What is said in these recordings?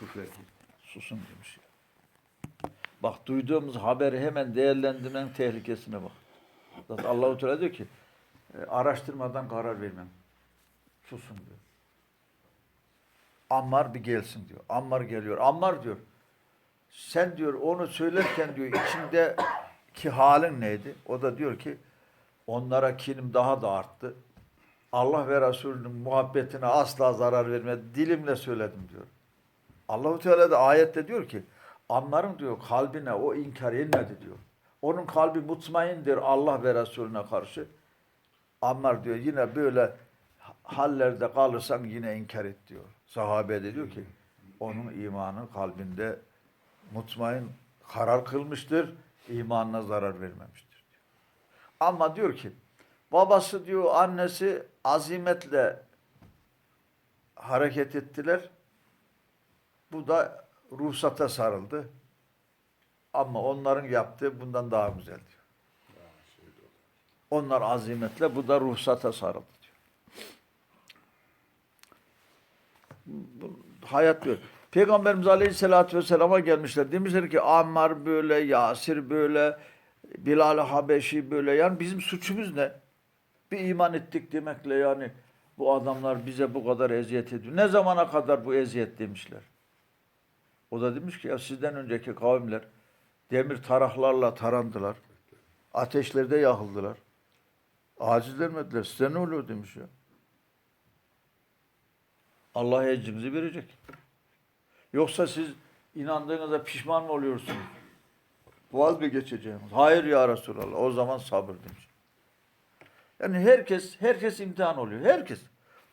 Küfrettik. Susun demiş ya. Bak duyduğumuz haberi hemen değerlendirmenin tehlikesine bak. Zaten Allah-u Teala diyor ki e, araştırmadan karar vermem. Susun diyor. Ammar bir gelsin diyor. Ammar geliyor. Ammar diyor. Sen diyor onu söylerken diyor içindeki halin neydi? O da diyor ki onlara kinim daha da arttı. Allah ve Resulünün muhabbetine asla zarar vermedi. Dilimle söyledim diyor. Allahu Teala da ayette diyor ki Ammar'ın diyor kalbine o inkar inmedi diyor. Onun kalbi mutmaindir Allah ve Resulüne karşı. Ammar diyor yine böyle hallerde kalırsan yine inkar et diyor. Sahabe de diyor ki onun imanı kalbinde mutmain karar kılmıştır. imanına zarar vermemiştir diyor. Ama diyor ki babası diyor annesi azimetle hareket ettiler. Bu da ruhsata sarıldı. Ama onların yaptığı bundan daha güzel diyor. Onlar azimetle, bu da ruhsata sarıldı diyor. Hayat diyor. Peygamberimiz Aleyhisselatü Vesselam'a gelmişler. Demişler ki Ammar böyle, Yasir böyle, Bilal Habeşi böyle. Yani bizim suçumuz ne? Bir iman ettik demekle yani bu adamlar bize bu kadar eziyet ediyor. Ne zamana kadar bu eziyet demişler. O da demiş ki ya sizden önceki kavimler demir taraklarla tarandılar. Ateşlerde yakıldılar. Aciz vermediler. Size ne oluyor demiş ya. Allah ecrinizi verecek. Yoksa siz inandığınızda pişman mı oluyorsunuz? Vaz mı geçeceğiniz? Hayır ya Resulallah. O zaman sabır demiş. Yani herkes herkes imtihan oluyor. Herkes.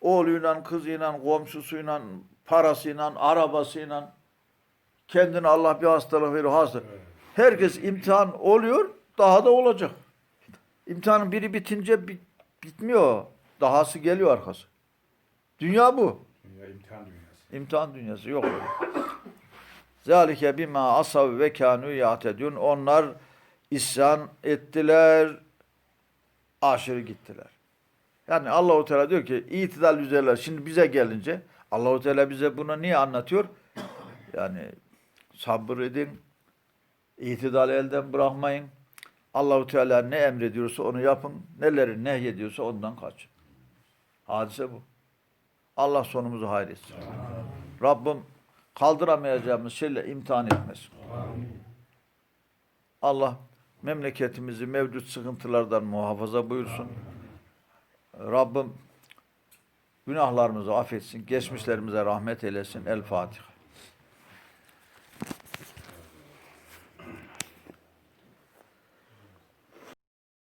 Oğluyla, kızıyla, komşusuyla, parasıyla, arabasıyla kendine Allah bir hastalık veriyor hasta. Herkes imtihan oluyor, daha da olacak. İmtihanın biri bitince bit- bitmiyor. Dahası geliyor arkası. Dünya bu. Dünya imtihan dünyası. İmtihan dünyası yok öyle. Zalike bima asav ve kanu yatedun. Onlar isyan ettiler, aşırı gittiler. Yani Allahu Teala diyor ki itidal üzerler. Şimdi bize gelince Allahu Teala bize bunu niye anlatıyor? Yani sabır edin, itidal elden bırakmayın. Allahu Teala ne emrediyorsa onu yapın. Neleri nehyediyorsa ondan kaçın. Hadise bu. Allah sonumuzu hayretsin. Rabbim kaldıramayacağımız şeyle imtihan etmesin. Allah memleketimizi mevcut sıkıntılardan muhafaza buyursun. Rabbim günahlarımızı affetsin, geçmişlerimize rahmet eylesin. El Fatiha.